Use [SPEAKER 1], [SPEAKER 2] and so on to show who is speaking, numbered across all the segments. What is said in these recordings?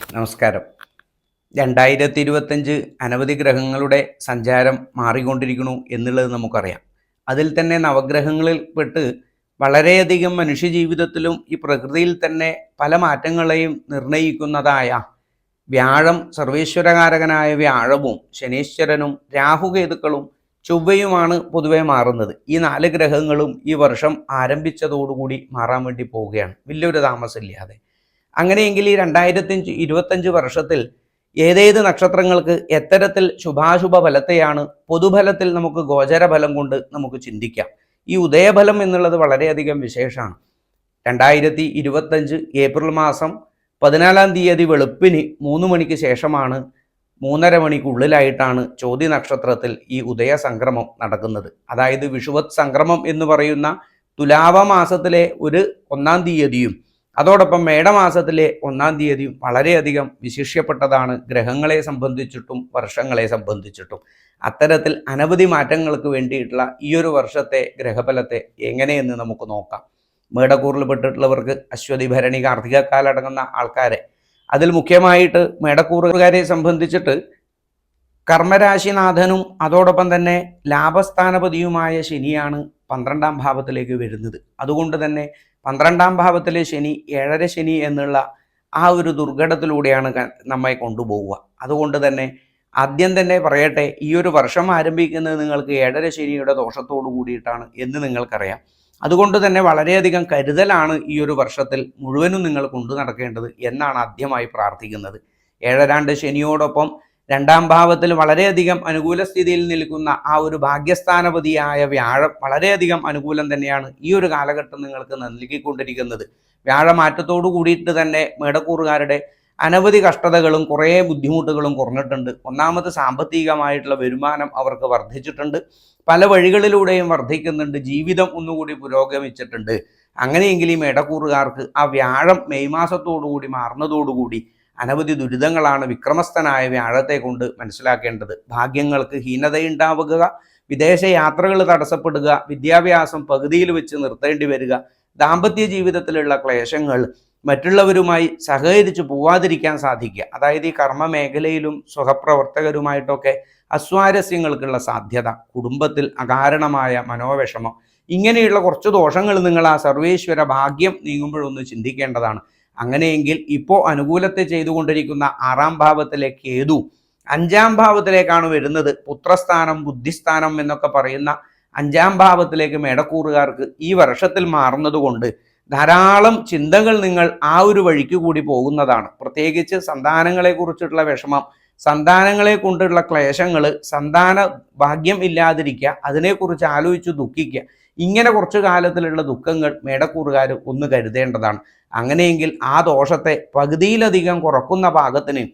[SPEAKER 1] നമസ്കാരം. രണ്ടായിരത്തി ഇരുപത്തഞ്ച് അനവധി ഗ്രഹങ്ങളുടെ സഞ്ചാരം മാറിക്കൊണ്ടിരിക്കുന്നു എന്നുള്ളത് നമുക്കറിയാം. അതിൽ തന്നെ നവഗ്രഹങ്ങളിൽ പെട്ട് വളരെയധികം മനുഷ്യജീവിതത്തിലും ഈ പ്രകൃതിയിൽ തന്നെ പല മാറ്റങ്ങളെയും നിർണയിക്കുന്നതായ വ്യാഴം സർവേശ്വരകാരകനായ വ്യാഴവും ശനീശ്വരനും രാഹുകേതുക്കളും ചൊവ്വയുമാണ് പൊതുവെ മാറുന്നത്. ഈ നാല് ഗ്രഹങ്ങളും ഈ വർഷം ആരംഭിച്ചതോടുകൂടി മാറാൻ വേണ്ടി പോവുകയാണ്. വലിയൊരു താമസമില്ലാതെ. അങ്ങനെയെങ്കിൽ ഈ രണ്ടായിരത്തി ഇരുപത്തഞ്ച് വർഷത്തിൽ ഏതേത് നക്ഷത്രങ്ങൾക്ക് എത്തരത്തിൽ ശുഭാശുഭ ഫലത്തെയാണ് പൊതുഫലത്തിൽ നമുക്ക് ഗോചരഫലം കൊണ്ട് നമുക്ക് ചിന്തിക്കാം. ഈ ഉദയഫലം എന്നുള്ളത് വളരെയധികം വിശേഷമാണ്. രണ്ടായിരത്തി ഇരുപത്തഞ്ച് ഏപ്രിൽ മാസം പതിനാലാം തീയതി വെളുപ്പിന് മൂന്ന് മണിക്ക് ശേഷമാണ് മൂന്നര മണിക്കുള്ളിലായിട്ടാണ് ചോതി നക്ഷത്രത്തിൽ ഈ ഉദയ സംക്രമം നടക്കുന്നത്. അതായത് വിഷുവത് സംക്രമം എന്ന് പറയുന്ന തുലാവ മാസത്തിലെ ഒരു ഒന്നാം തീയതിയും അതോടൊപ്പം മേടമാസത്തിലെ ഒന്നാം തീയതിയും വളരെയധികം വിശിഷ്യപ്പെട്ടതാണ് ഗ്രഹങ്ങളെ സംബന്ധിച്ചിട്ടും വർഷങ്ങളെ സംബന്ധിച്ചിട്ടും. അത്തരത്തിൽ അനവധി മാറ്റങ്ങൾക്ക് വേണ്ടിയിട്ടുള്ള ഈ ഒരു വർഷത്തെ ഗ്രഹഫലത്തെ എങ്ങനെയെന്ന് നമുക്ക് നോക്കാം. മേടക്കൂറിൽ പെട്ടിട്ടുള്ളവർക്ക് അശ്വതി ഭരണി കാർത്തിക കാലടങ്ങുന്ന ആൾക്കാരെ. അതിൽ മുഖ്യമായിട്ട് മേടക്കൂറുകാരെ സംബന്ധിച്ചിട്ട് കർമ്മരാശിനാഥനും അതോടൊപ്പം തന്നെ ലാഭസ്ഥാനപതിയുമായ ശനിയാണ് പന്ത്രണ്ടാം ഭാവത്തിലേക്ക് വരുന്നത്. അതുകൊണ്ട് തന്നെ പന്ത്രണ്ടാം ഭാവത്തിലെ ശനി ഏഴര ശനി എന്നുള്ള ആ ഒരു ദുർഘടത്തിലൂടെയാണ് നമ്മെ കൊണ്ടുപോവുക. അതുകൊണ്ട് തന്നെ ആദ്യം തന്നെ പറയട്ടെ ഈ ഒരു വർഷം ആരംഭിക്കുന്നത് നിങ്ങൾക്ക് ഏഴര ശനിയുടെ ദോഷത്തോടു കൂടിയിട്ടാണ് എന്ന് നിങ്ങൾക്കറിയാം. അതുകൊണ്ട് തന്നെ വളരെയധികം കരുതലാണ് ഈ ഒരു വർഷത്തിൽ മുഴുവനും നിങ്ങൾ കൊണ്ടു നടക്കേണ്ടത് എന്നാണ് ആദ്യമായി പ്രാർത്ഥിക്കുന്നത്. ഏഴരാണ്ട് ശനിയോടൊപ്പം രണ്ടാം ഭാവത്തിൽ വളരെയധികം അനുകൂല സ്ഥിതിയിൽ നിൽക്കുന്ന ആ ഒരു ഭാഗ്യസ്ഥാനപതിയായ വ്യാഴം വളരെയധികം അനുകൂലം തന്നെയാണ് ഈ ഒരു കാലഘട്ടം നിങ്ങൾക്ക് നൽകിക്കൊണ്ടിരിക്കുന്നത്. വ്യാഴമാറ്റത്തോടു കൂടിയിട്ട് തന്നെ മേടക്കൂറുകാരുടെ അനവധി കഷ്ടതകളും കുറേ ബുദ്ധിമുട്ടുകളും കുറഞ്ഞിട്ടുണ്ട്. ഒന്നാമത് സാമ്പത്തികമായിട്ടുള്ള വരുമാനം അവർക്ക് വർദ്ധിച്ചിട്ടുണ്ട്. പല വഴികളിലൂടെയും വർദ്ധിക്കുന്നുണ്ട്. ജീവിതം ഒന്നുകൂടി പുരോഗമിച്ചിട്ടുണ്ട്. അങ്ങനെയെങ്കിൽ ഈ മേടക്കൂറുകാർക്ക് ആ വ്യാഴം മെയ് മാസത്തോടുകൂടി മാറുന്നതോടുകൂടി അനവധി ദുരിതങ്ങളാണ് വിക്രമസ്ഥനായ വ്യാഴത്തെ കൊണ്ട് മനസ്സിലാക്കേണ്ടത്. ഭാഗ്യങ്ങൾക്ക് ഹീനതയുണ്ടാവുക വിദേശ യാത്രകൾ തടസ്സപ്പെടുക വിദ്യാഭ്യാസം പകുതിയിൽ വെച്ച് നിർത്തേണ്ടി വരിക ദാമ്പത്യ ജീവിതത്തിലുള്ള ക്ലേശങ്ങൾ മറ്റുള്ളവരുമായി സഹകരിച്ച് പോവാതിരിക്കാൻ സാധിക്കുക. അതായത് ഈ കർമ്മ മേഖലയിലും സ്വഹപ്രവർത്തകരുമായിട്ടൊക്കെ അസ്വാരസ്യങ്ങൾക്കുള്ള സാധ്യത കുടുംബത്തിൽ അകാരണമായ മനോവിഷമം ഇങ്ങനെയുള്ള കുറച്ച് ദോഷങ്ങൾ നിങ്ങൾ ആ സർവേശ്വര ഭാഗ്യം നീങ്ങുമ്പോഴൊന്ന് ചിന്തിക്കേണ്ടതാണ്. അങ്ങനെയെങ്കിൽ ഇപ്പോൾ അനുകൂലത്തെ ചെയ്തുകൊണ്ടിരിക്കുന്ന ആറാം ഭാവത്തിലെ കേതു അഞ്ചാം ഭാവത്തിലേക്കാണ് വരുന്നത്. പുത്രസ്ഥാനം ബുദ്ധിസ്ഥാനം എന്നൊക്കെ പറയുന്ന അഞ്ചാം ഭാവത്തിലേക്ക് മേടക്കൂറുകാർക്ക് ഈ വർഷത്തിൽ മാറുന്നതുകൊണ്ട് ധാരാളം ചിന്തകൾ നിങ്ങൾ ആ ഒരു വഴിക്ക് കൂടി പോകുന്നതാണ്. പ്രത്യേകിച്ച് സന്താനങ്ങളെ കുറിച്ചിട്ടുള്ള വിഷമം സന്താനങ്ങളെ കൊണ്ടുള്ള ക്ലേശങ്ങൾ സന്താന ഭാഗ്യം ഇല്ലാതിരിക്കുക അതിനെക്കുറിച്ച് ആലോചിച്ച് ദുഃഖിക്കുക ഇങ്ങനെ കുറച്ചു കാലത്തിലുള്ള ദുഃഖങ്ങൾ മേടക്കൂറുകാർ ഒന്ന് കരുതേണ്ടതാണ്. അങ്ങനെയെങ്കിൽ ആ ദോഷത്തെ പകുതിയിലധികം കുറക്കുന്ന പാകത്തിന്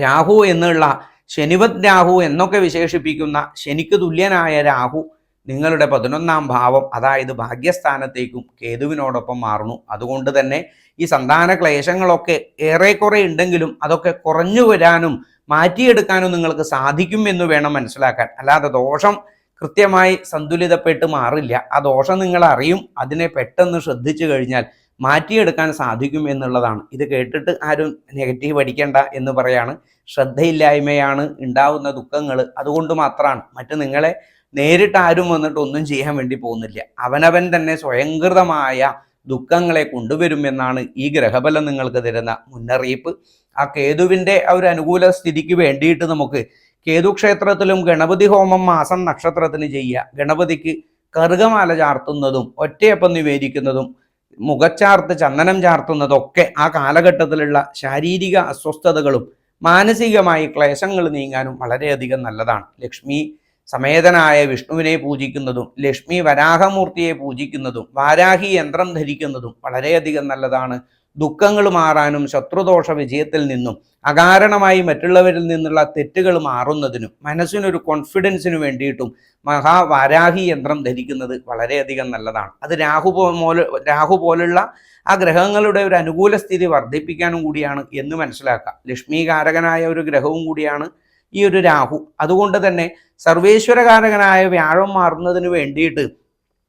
[SPEAKER 1] രാഹു എന്നുള്ള ശനിവത് രാഹു എന്നൊക്കെ വിശേഷിപ്പിക്കുന്ന ശനിക്ക് തുല്യനായ രാഹു നിങ്ങളുടെ പതിനൊന്നാം ഭാവം അതായത് ഭാഗ്യസ്ഥാനത്തേക്കും കേതുവിനോടൊപ്പം മാറുന്നു. അതുകൊണ്ട് തന്നെ ഈ സന്താന ക്ലേശങ്ങളൊക്കെ ഏറെക്കുറെ ഉണ്ടെങ്കിലും അതൊക്കെ കുറഞ്ഞു വരാനും മാറ്റിയെടുക്കാനും നിങ്ങൾക്ക് സാധിക്കും എന്ന് വേണം മനസ്സിലാക്കാൻ. അല്ലാതെ ദോഷം കൃത്യമായി സന്തുലിതപ്പെട്ട് മാറില്ല. ആ ദോഷം നിങ്ങൾ അറിയും അതിനെ പെട്ടെന്ന് ശ്രദ്ധിച്ചു കഴിഞ്ഞാൽ മാറ്റിയെടുക്കാൻ സാധിക്കും എന്നുള്ളതാണ്. ഇത് കേട്ടിട്ട് ആരും നെഗറ്റീവ് അടിക്കേണ്ട എന്ന് പറയാണ്. ശ്രദ്ധയില്ലായ്മയാണ് ഉണ്ടാവുന്ന ദുഃഖങ്ങൾ അതുകൊണ്ട് മാത്രമാണ്. മറ്റ് നിങ്ങളെ നേരിട്ട് ആരും വന്നിട്ട് ഒന്നും ചെയ്യാൻ വേണ്ടി പോകുന്നില്ല. അവനവൻ തന്നെ സ്വയംകൃതമായ ദുഃഖങ്ങളെ കൊണ്ടുവരുമെന്നാണ് ഈ ഗ്രഹബലം നിങ്ങൾക്ക് തരുന്ന മുന്നറിയിപ്പ്. ആ കേതുവിന്റെ ആ ഒരു അനുകൂല സ്ഥിതിക്ക് വേണ്ടിയിട്ട് നമുക്ക് കേതു ക്ഷേത്രത്തിലും ഗണപതി ഹോമം മാസം നക്ഷത്രത്തിന് ചെയ്യുക. ഗണപതിക്ക് കറുകമാല ചാർത്തുന്നതും ഒറ്റയപ്പം നിവേദിക്കുന്നതും മുഖച്ചാർത്ത് ചന്ദനം ചാർത്തുന്നതൊക്കെ ആ കാലഘട്ടത്തിലുള്ള ശാരീരിക അസ്വസ്ഥതകളും മാനസികമായി ക്ലേശങ്ങൾ നീങ്ങാനും വളരെയധികം നല്ലതാണ്. ലക്ഷ്മി സമേതനായ വിഷ്ണുവിനെ പൂജിക്കുന്നതും ലക്ഷ്മി വരാഹമൂർത്തിയെ പൂജിക്കുന്നതും വാരാഹി യന്ത്രം ധരിക്കുന്നതും വളരെയധികം നല്ലതാണ്. ദുഃഖങ്ങൾ മാറാനും ശത്രുദോഷ വിജയത്തിൽ നിന്നും അകാരണമായി മറ്റുള്ളവരിൽ നിന്നുള്ള തെറ്റുകൾ മാറുന്നതിനും മനസ്സിനൊരു കോൺഫിഡൻസിന് വേണ്ടിയിട്ടും മഹാവാരാഹി യന്ത്രം ധരിക്കുന്നത് വളരെയധികം നല്ലതാണ്. അത് രാഹു പോലെ രാഹു പോലുള്ള ആ ഗ്രഹങ്ങളുടെ ഒരു അനുകൂല സ്ഥിതി വർദ്ധിപ്പിക്കാനും കൂടിയാണ് എന്ന് മനസ്സിലാക്കാം ലക്ഷ്മീകാരകനായ ഒരു ഗ്രഹവും കൂടിയാണ് ഈ ഒരു രാഹു. അതുകൊണ്ട് തന്നെ സർവേശ്വരകാരകനായ വ്യാഴം മാറുന്നതിന് വേണ്ടിയിട്ട്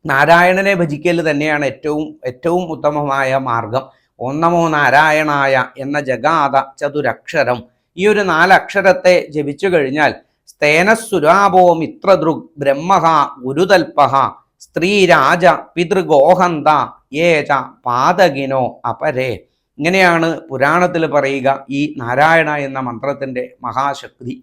[SPEAKER 1] നാരായണനെ ഭജിക്കൽ തന്നെയാണ് ഏറ്റവും ഏറ്റവും ഉത്തമമായ മാർഗം. ഓം നമോ നാരായണായ എന്ന ജഗാത ചതുരക്ഷരം. ഈ ഒരു നാലക്ഷരത്തെ ജപിച്ചു കഴിഞ്ഞാൽ സ്തേനസുരാപോ മിത്രദൃഗ് ബ്രഹ്മഹ ഗുരുതൽപഹ സ്ത്രീരാജ പിതൃഗോഹന്ത ഏച പാതകിനോ അപരേ. ഇങ്ങനെയാണ് പുരാണത്തിൽ പറയുക ഈ നാരായണ എന്ന മന്ത്രത്തിന്റെ മഹാശക്തി.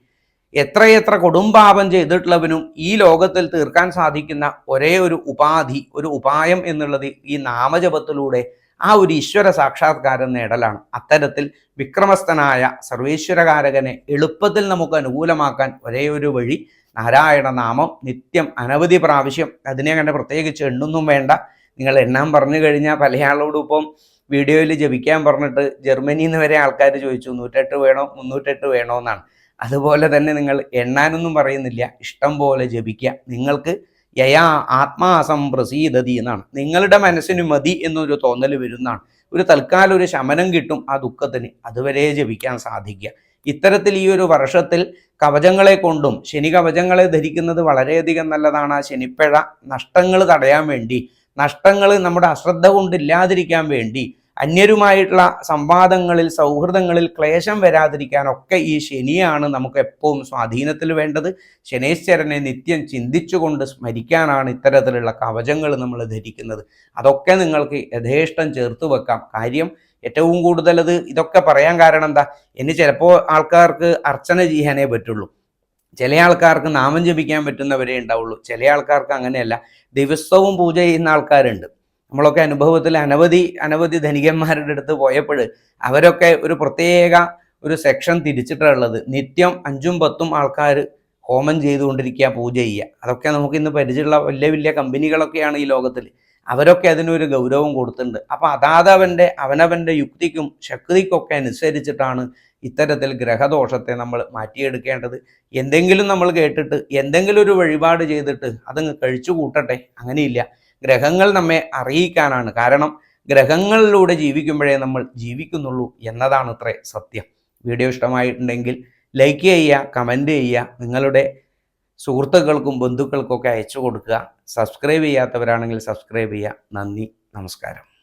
[SPEAKER 1] എത്രയെത്ര കൊടുംപാപം ചെയ്തിട്ടുള്ളവനും ഈ ലോകത്തിൽ തീർക്കാൻ സാധിക്കുന്ന ഒരേ ഒരു ഉപാധി ഒരു ഉപായം എന്നുള്ളത് ഈ നാമജപത്തിലൂടെ ആ ഒരു ഈശ്വര സാക്ഷാത്കാരം നേടലാണ് അത്തരത്തിൽ വിക്രമസ്ഥനായ സർവേശ്വരകാരകനെ എളുപ്പത്തിൽ നമുക്ക് അനുകൂലമാക്കാൻ ഒരേ ഒരു വഴി നാരായണ നാമം നിത്യം അനവധി പ്രാവശ്യം അതിനെ കണ്ട് പ്രത്യേകിച്ച് എണ്ണൊന്നും വേണ്ട. നിങ്ങൾ എണ്ണാൻ പറഞ്ഞു കഴിഞ്ഞാൽ പല ഇപ്പം വീഡിയോയിൽ ജപിക്കാൻ പറഞ്ഞിട്ട് ജർമ്മനിയിൽ നിന്ന് വരെ ആൾക്കാർ ചോദിച്ചു നൂറ്റെട്ട് വേണോ? മുന്നൂറ്റെട്ട് വേണോ? എന്നാണ്. അതുപോലെ തന്നെ നിങ്ങൾ എണ്ണാനൊന്നും പറയുന്നില്ല. ഇഷ്ടം പോലെ ജപിക്കുക. നിങ്ങൾക്ക് യയാ ആത്മാസം പ്രസീതതി എന്നാണ്. നിങ്ങളുടെ മനസ്സിന് മതി എന്നൊരു തോന്നൽ വരുന്നതാണ്. ഒരു തൽക്കാലം ഒരു ശമനം കിട്ടും ആ ദുഃഖത്തിന്. അതുവരെ ജപിക്കാൻ സാധിക്കുക. ഇത്തരത്തിൽ ഈ ഒരു വർഷത്തിൽ കവചങ്ങളെ കൊണ്ടും ശനി കവചങ്ങളെ ധരിക്കുന്നത് വളരെയധികം നല്ലതാണ്. ആ ശനിപ്പഴ നഷ്ടങ്ങൾ തടയാൻ വേണ്ടി നഷ്ടങ്ങൾ നമ്മുടെ അശ്രദ്ധ കൊണ്ടില്ലാതിരിക്കാൻ വേണ്ടി അന്യരുമായിട്ടുള്ള സംവാദങ്ങളിൽ സൗഹൃദങ്ങളിൽ ക്ലേശം വരാതിരിക്കാനൊക്കെ ഈ ശനിയാണ് നമുക്ക് എപ്പോഴും സ്വാധീനത്തിൽ വേണ്ടത്. ശനേശ്വരനെ നിത്യം ചിന്തിച്ചുകൊണ്ട് സ്മരിക്കാനാണ് ഇത്തരത്തിലുള്ള കവചങ്ങൾ നമ്മൾ ധരിക്കുന്നത്. അതൊക്കെ നിങ്ങൾക്ക് യഥേഷ്ടം ചേർത്ത് വെക്കാം. കാര്യം ഏറ്റവും കൂടുതൽ അത് ഇതൊക്കെ പറയാൻ കാരണം എന്താ? ഇനി ചിലപ്പോൾ ആൾക്കാർക്ക് അർച്ചന ചെയ്യാനേ പറ്റുള്ളൂ. ചില ആൾക്കാർക്ക് നാമം ജപിക്കാൻ പറ്റുന്നവരേ ഉണ്ടാവുള്ളൂ. ചില ആൾക്കാർക്ക് അങ്ങനെയല്ല. ദിവസവും പൂജ ചെയ്യുന്ന ആൾക്കാരുണ്ട്. നമ്മളൊക്കെ അനുഭവത്തിൽ അനവധി അനവധി ധനികന്മാരുടെ അടുത്ത് പോയപ്പോൾ അവരൊക്കെ ഒരു പ്രത്യേക ഒരു സെക്ഷൻ തിരിച്ചിട്ടുള്ളത് നിത്യം അഞ്ചും പത്തും ആൾക്കാർ ഹോമം ചെയ്തുകൊണ്ടിരിക്കുക പൂജ ചെയ്യുക. അതൊക്കെ നമുക്ക് ഇന്ന് പരിചയമുള്ള വലിയ വലിയ കമ്പനികളൊക്കെയാണ് ഈ ലോകത്തിൽ അവരൊക്കെ അതിനൊരു ഗൗരവം കൊടുത്തിട്ടുണ്ട്. അപ്പോൾ അതാത് അവന്റെ അവനവന്റെ യുക്തിക്കും ശക്തിക്കൊക്കെ അനുസരിച്ചിട്ടാണ് ഇത്തരത്തിൽ ഗ്രഹദോഷത്തെ നമ്മൾ മാറ്റിയെടുക്കേണ്ടത്. എന്തെങ്കിലും നമ്മൾ കേട്ടിട്ട് എന്തെങ്കിലും ഒരു വഴിപാട് ചെയ്തിട്ട് അതങ്ങ് കഴിച്ചു കൂട്ടട്ടെ? അങ്ങനെയില്ല. ഗ്രഹങ്ങൾ നമ്മെ അറിയിക്കാനാണ്. കാരണം ഗ്രഹങ്ങളിലൂടെ ജീവിക്കുമ്പോഴേ നമ്മൾ ജീവിക്കുന്നുള്ളൂ എന്നതാണ് ഇത്രേ സത്യം. വീഡിയോ ഇഷ്ടമായിട്ടുണ്ടെങ്കിൽ ലൈക്ക് ചെയ്യുക കമന്റ് ചെയ്യുക നിങ്ങളുടെ സുഹൃത്തുക്കൾക്കും ബന്ധുക്കൾക്കൊക്കെ അയച്ചു കൊടുക്കുക. സബ്സ്ക്രൈബ് ചെയ്യാത്തവരാണെങ്കിൽ സബ്സ്ക്രൈബ് ചെയ്യുക. നന്ദി നമസ്കാരം.